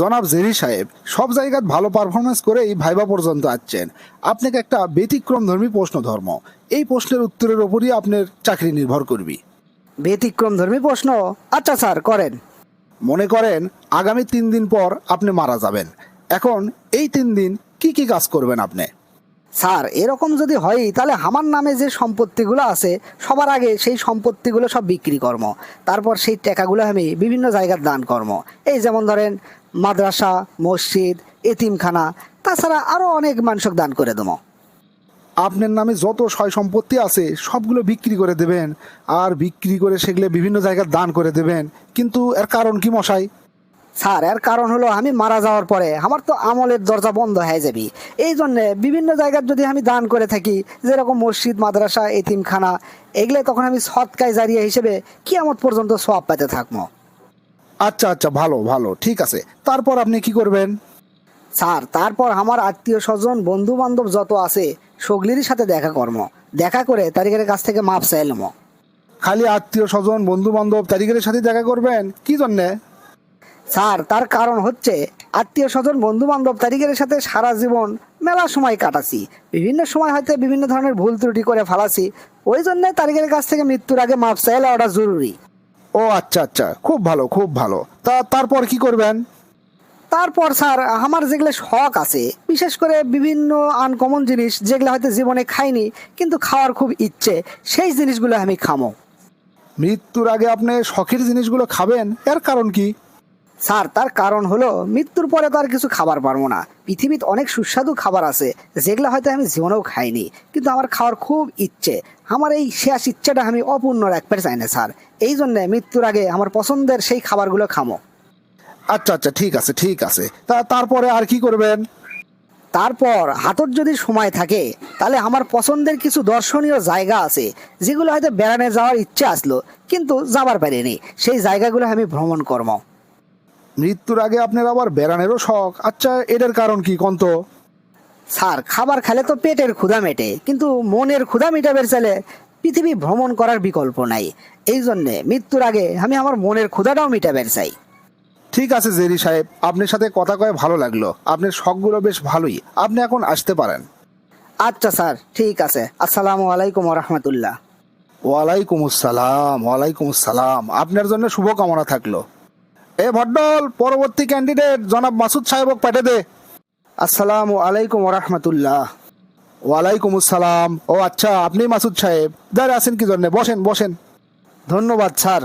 জনাব জেরি সাহেব সব জায়গায় ভালো পারফরমেন্স করেই ভাইবা পর্যন্ত আসছেন। আপনাকে একটা ব্যতিক্রম ধর্মী প্রশ্ন ধর্ম। এই প্রশ্নের উত্তরের ওপরই আপনার চাকরি নির্ভর করবি। ব্যতিক্রম ধর্মী প্রশ্ন? আচ্ছা স্যার করেন। মনে করেন আগামী তিন দিন পর আপনি মারা যাবেন। এখন এই তিন দিন কি কি কাজ করবেন আপনি? স্যার, এরকম যদি হয়, তাহলে আমার নামে যে সম্পত্তিগুলো আছে, সবার আগে সেই সম্পত্তিগুলো সব বিক্রি কর্ম তারপর সেই টাকাগুলো আমি বিভিন্ন জায়গার দান কর্ম এই যেমন ধরেন, মাদ্রাসা, মসজিদ, এতিমখানা, তাছাড়া আরও অনেক মানুষক দান করে দেবো। আপনার নামে যত সয় সম্পত্তি আছে, সবগুলো বিক্রি করে দেবেন। আর বিক্রি করে সেগুলো বিভিন্ন জায়গায় দান করে দেবেন। কিন্তু এর কারণ কি মশাই? স্যার এর কারণ হলো আমি মারা যাওয়ার পরে আমার তো আমলের দরজা বন্ধ হয়ে যাবে। এই জন্যে বিভিন্ন জায়গার যদি আমি দান করে থাকি যেরকম মসজিদ মাদ্রাসা এতিমখানা এগুলো তখন আমি সৎকায় জারিয়া হিসেবে কি কিয়ামত পর্যন্ত সব পেতে থাকব। আচ্ছা আচ্ছা ভালো ভালো ঠিক আছে। তারপর আপনি কি করবেন? স্যার তারপর আমার আত্মীয় স্বজন বন্ধু বান্ধব যত আছে সগলিরই সাথে দেখা কর্ম দেখা করে তারিখের কাছ থেকে মাপ চাইলাম খালি আত্মীয় স্বজন বন্ধু বান্ধব তারিখের সাথে দেখা করবেন? কি জন্যে? স্যার তার কারণ হচ্ছে আত্মীয় স্বজন বন্ধু বান্ধব তারিখের সাথে সারা জীবন মেলা সময় কাটাছি। বিভিন্ন সময় হয়তো বিভিন্ন ধরনের ভুল ত্রুটি করে ফালাছি। ওই জন্য তারিখের কাছ থেকে মৃত্যুর আগে মাপ চাইলে ওটা জরুরি। ও আচ্ছা আচ্ছা। খুব ভালো খুব ভালো। তা তারপর কি করবেন? তারপর স্যার আমার যেগুলো শখ আছে বিশেষ করে বিভিন্ন আনকমন জিনিস যেগুলো হয়তো জীবনে খাইনি কিন্তু খাওয়ার খুব ইচ্ছে সেই জিনিসগুলো আমি খামো। মৃত্যুর আগে আপনি শখের জিনিসগুলো খাবেন? এর কারণ কি? স্যার তার কারণ হলো মৃত্যুর পরে তো আর কিছু খাবার পারব না। পৃথিবীতে অনেক সুস্বাদু খাবার আছে যেগুলো হয়তো আমি জীবনেও খাইনি। কিন্তু আমার খাওয়ার খুব ইচ্ছে। আমার এই শেষ ইচ্ছেটা আমি অপূর্ণ রাখতে চাই না স্যার। এই জন্যে মৃত্যুর আগে আমার পছন্দের সেই খাবারগুলো খামো। আচ্ছা আচ্ছা ঠিক আছে ঠিক আছে। তা তারপরে আর কি করবেন? তারপর হাতর যদি সময় থাকে তাহলে আমার পছন্দের কিছু দর্শনীয় জায়গা আছে যেগুলো হয়তো বেড়ানে যাওয়ার ইচ্ছে আসলো কিন্তু যাবার পারিনি। সেই জায়গাগুলো আমি ভ্রমণ করব। মৃত্যুর আগে আপনার আবার বেড়ানেরও শখ। আচ্ছা এটার কারণ কি কন্ত? স্যার খাবার খেলে তো পেটের ক্ষুধা মেটে কিন্তু মনের ক্ষুধা মেটাবের চাইলে পৃথিবী ভ্রমণ করার বিকল্প নাই। এই জন্যে মৃত্যুর আগে আমি আমার মনের ক্ষুধাটাও মেটাবের চাই। ঠিক আছে জেরি সাহেব আপনার সাথে কথা কয়ে ভালো লাগল। আপনার শখগুলো বেশ ভালোই। আপনি এখন আসতে পারেন। আচ্ছা স্যার ঠিক আছে। আসসালামু আলাইকুম রহমতুল্লাহ। ওয়ালাইকুম আসসালাম ওয়ালাইকুম আসসালাম। আপনার জন্য শুভকামনা থাকল। এ ভড্ডল পরবর্তী ক্যান্ডিডেট জনাব মাসুদ সাহেবক পাঠে দে। আসসালামু আলাইকুম রহমতুল্লাহ ওয়ালাইকুম আসসালাম। ও আচ্ছা আপনি মাসুদ সাহেব? দাঁড়িয়ে আছেন কি জন্য? বসেন বসেন। ধন্যবাদ, স্যার।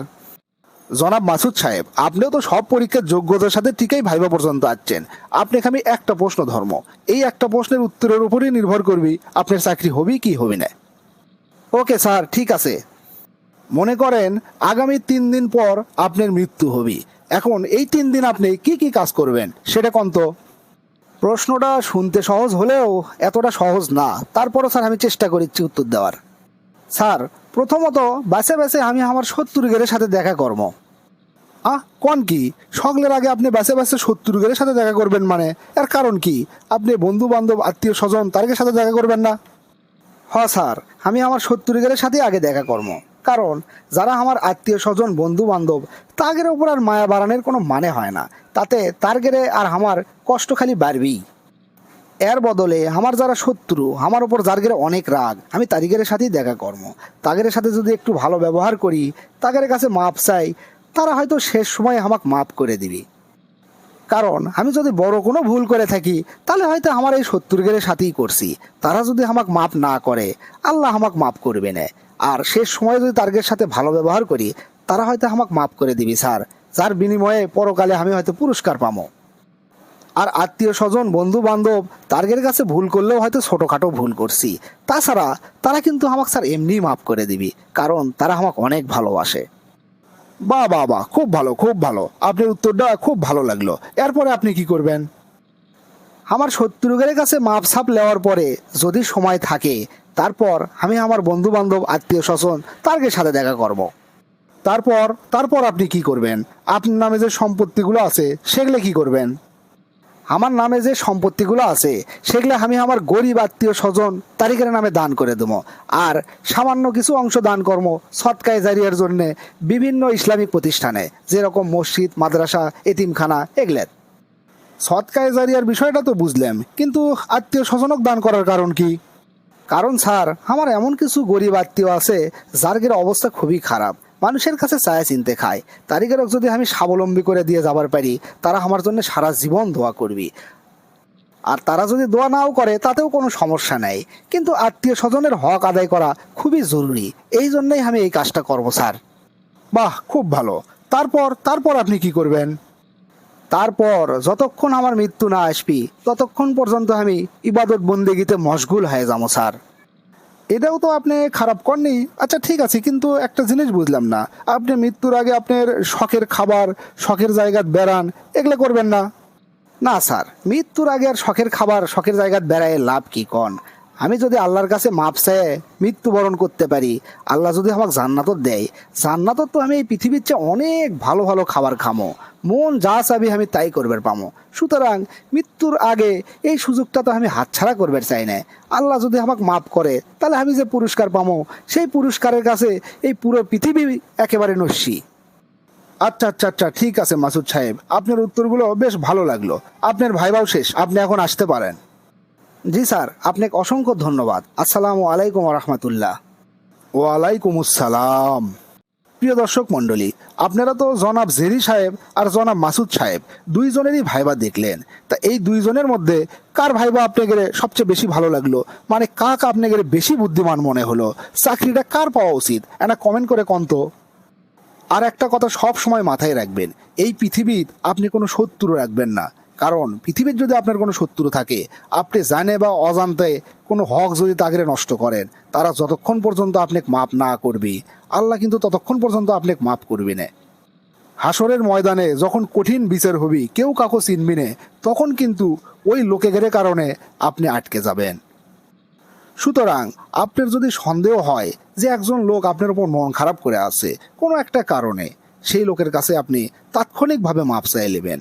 জনাব মাসুদ সাহেব, আপনিও তো সব পরীক্ষার যোগ্যতার সাথে ঠিকই ভাইবা পর্যন্ত আসছেন। আপনাকে আমি একটা প্রশ্ন ধর্ম। এই একটা প্রশ্নের উত্তরের উপরই নির্ভর করবি আপনার চাকরি হবি কি হবি না। ওকে, স্যার, ঠিক আছে। মনে করেন, আগামী তিন দিন পর আপনার মৃত্যু হবি। এখন এই তিন দিন আপনি কি কি কাজ করবেন? সেটা কন্ত প্রশ্নটা শুনতে সহজ হলেও এতটা সহজ না। তারপরও স্যার আমি চেষ্টা করেছি উত্তর দেওয়ার। স্যার, প্রথমত বাসে বাসে আমি আমার শত্রুগের সাথে দেখা করব। আহ, কোন কি? সকলের আগে আপনি বাসে বাসে শত্রুগের সাথে দেখা করবেন মানে? এর কারণ কি? আপনি বন্ধু বান্ধব আত্মীয় স্বজন তাদের সাথে দেখা করবেন না? হ, স্যার, আমি আমার শত্রুগের সাথে আগে দেখা করব। কারণ যারা আমার আত্মীয় স্বজন বন্ধু বান্ধব তাদের ওপর আর মায়া বাড়ানোর কোনো মানে হয় না। তাতে তার গেলে আর আমার কষ্ট খালি বাড়বেই। এর বদলে আমার যারা শত্রু, আমার ওপর যার গেলে অনেক রাগ, আমি তারিখের সাথেই দেখা করব তাদের সাথে যদি একটু ভালো ব্যবহার করি তাদের কাছে মাপ চাই, তারা হয়তো শেষ সময় আমাকে মাপ করে দিবি। কারণ আমি যদি বড় কোনো ভুল করে থাকি, তাহলে হয়তো আমার এই শত্রুগের সাথেই করছি। তারা যদি আমাকে মাপ না করে, আল্লাহ আমাকে মাপ করবে না। আর শেষ সময় যদি তাদের সাথে ভালো ব্যবহার করি, তারা হয়তো আমাকে মাপ করে দিবি, স্যার। যার বিনিময়ে পরকালে আমি হয়তো পুরস্কার পাবো আর আত্মীয় স্বজন বন্ধু বান্ধব তাদের কাছে ভুল করলেও হয়তো ছোটোখাটো ভুল করছি। তাছাড়া তারা কিন্তু আমাকে, স্যার, এমনিই মাফ করে দিবি, কারণ তারা আমাকে অনেক ভালোবাসে। বাহ বাহ বাহ, খুব ভালো খুব ভালো। আপনার উত্তরটা খুব ভালো লাগল। এরপরে আপনি কি করবেন? আমার শত্রুগের কাছে মাপ সাপ নেওয়ার পরে যদি সময় থাকে তারপর আমি আমার বন্ধু বান্ধব আত্মীয় স্বজন তাদের সাথে দেখা করব। তারপর তারপর আপনি কি করবেন? আপনার নামে যে সম্পত্তিগুলো আছে, সেগুলো কি করবেন? আমার নামে যে সম্পত্তিগুলো আছে, সেগুলো আমি আমার গরিব আত্মীয় স্বজন তারিখের নামে দান করে দেবো। আর সামান্য কিছু অংশ দান কর্ম সৎকায় জারিয়ার জন্যে বিভিন্ন ইসলামিক প্রতিষ্ঠানে, যেরকম মসজিদ, মাদ্রাসা, এতিমখানা এগুলো সৎকায় জারিয়ার বিষয়টা তো বুঝলাম কিন্তু আত্মীয় স্বজনক দান করার কারণ কি? কারণ স্যার, আমার এমন কিছু গরিব আত্মীয় আছে যার অবস্থা খুবই খারাপ। মানুষের কাছে চায়া চিনতে খায়। তারিখেরক যদি আমি স্বাবলম্বী করে দিয়ে যাবার পারি, তারা আমার জন্য সারা জীবন দোয়া করবি। আর তারা যদি দোয়া নাও করে, তাতেও কোনো সমস্যা নেই। কিন্তু আত্মীয় স্বজনের হক আদায় করা খুবই জরুরি। এই জন্যই আমি এই কাজটা করব, স্যার। বাহ, খুব ভালো। তারপর তারপর আপনি কি করবেন? তারপর যতক্ষণ আমার মৃত্যু না আসবি, ততক্ষণ পর্যন্ত আমি ইবাদত বন্দেগিতে মশগুল হয়ে যাব, স্যার। এটাও তো আপনি খারাপ করনি আচ্ছা ঠিক আছে, কিন্তু একটা জিনিস বুঝলাম না। আপনি মৃত্যুর আগে আপনার শখের খাবার, শখের জায়গা বেড়ান, এগুলো করবেন না? না, স্যার। মৃত্যুর আগে আর শখের খাবার, শখের জায়গায় বেড়ায় লাভ কি, কন? আমি যদি আল্লাহর কাছে মাপ চেয়ে মৃত্যুবরণ করতে পারি, আল্লাহ যদি আমাকে জান্নাতত দেয়, জান্নাতত তো আমি এই পৃথিবীর চেয়ে অনেক ভালো ভালো খাবার খামো। মন যা চাবি আমি তাই করবার পামো। সুতরাং মৃত্যুর আগে এই সুযোগটা তো আমি হাতছাড়া করবার চাই না আল্লাহ যদি আমাকে মাপ করে, তাহলে আমি যে পুরস্কার পামো, সেই পুরস্কারের কাছে এই পুরো পৃথিবী একেবারে নস্যি। আচ্ছা আচ্ছা আচ্ছা ঠিক আছে মাসুদ সাহেব। আপনার উত্তরগুলো বেশ ভালো লাগল। আপনার ভাইবাও শেষ। আপনি এখন আসতে পারেন। জি স্যার, আপনাকে অসংখ্য ধন্যবাদ। আসসালামু আলাইকুম রহমতুল্লাহ। ওয়ালাইকুম আসসালাম প্রিয় দর্শক মণ্ডলী, আপনারা তো জনাব জেরি সাহেব আর জনাব মাসুদ সাহেব দুইজনেরই ভাইবা দেখলেন। তা এই দুইজনের মধ্যে কার ভাইবা আপনাদের সবচেয়ে বেশি ভালো লাগল? মানে কাক আপনাদের বেশি বুদ্ধিমান মনে হলো? চাকরিটা কার পাওয়া উচিত? একটা কমেন্ট করে কন্ত। আর একটা কথা সব সময় মাথায় রাখবেন, এই পৃথিবীর আপনি কোনো শত্রু রাখবেন না। কারণ পৃথিবীর যদি আপনার কোনো শত্রু থাকে, আপনি জানে বা অজান্তে কোনো হক যদি তাকে নষ্ট করেন, তারা যতক্ষণ পর্যন্ত আপনাকে মাপ না করবে, আল্লাহ কিন্তু ততক্ষণ পর্যন্ত আপনাকে মাপ করবে না। হাসরের ময়দানে যখন কঠিন বিচার হবি, কেউ কাকো চিনবি তখন কিন্তু ওই লোকেদের কারণে আপনি আটকে যাবেন। সুতরাং আপনার যদি সন্দেহ হয় যে একজন লোক আপনার উপর মন খারাপ করে আছে, কোনো একটা কারণে সেই লোকের কাছে আপনি তাৎক্ষণিকভাবে মাপ চাই নেবেন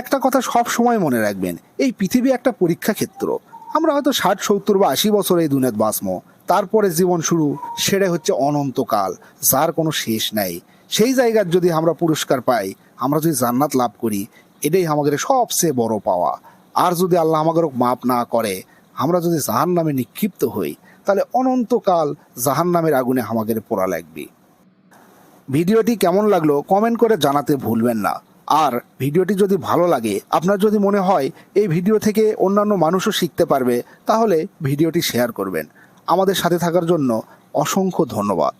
একটা কথা সব সময় মনে রাখবেন, এই পৃথিবী একটা পরীক্ষা ক্ষেত্র। আমরা হয়তো ষাট, সত্তর বা আশি বছর এই দুনিয়াত বাঁচবো। তারপরে জীবন শুরু সেটা হচ্ছে অনন্তকাল, যার কোনো শেষ নাই। সেই জায়গার যদি আমরা পুরস্কার পাই, আমরা যদি জান্নাত লাভ করি, এটাই আমাদের সবচেয়ে বড় পাওয়া। আর যদি আল্লাহ আমাদের মাপ না করে, আমরা যদি জাহান নামে নিক্ষিপ্ত হই, তাহলে অনন্তকাল জাহান নামের আগুনে আমাদের পোড়া লাগবে। ভিডিওটি কেমন লাগল কমেন্ট করে জানাতে ভুলবেন না। আর ভিডিওটি যদি ভালো লাগে, আপনার যদি মনে হয় এই ভিডিও থেকে অন্যান্য মানুষও শিখতে পারবে, তাহলে ভিডিওটি শেয়ার করবেন। আমাদের সাথে থাকার জন্য অসংখ্য ধন্যবাদ।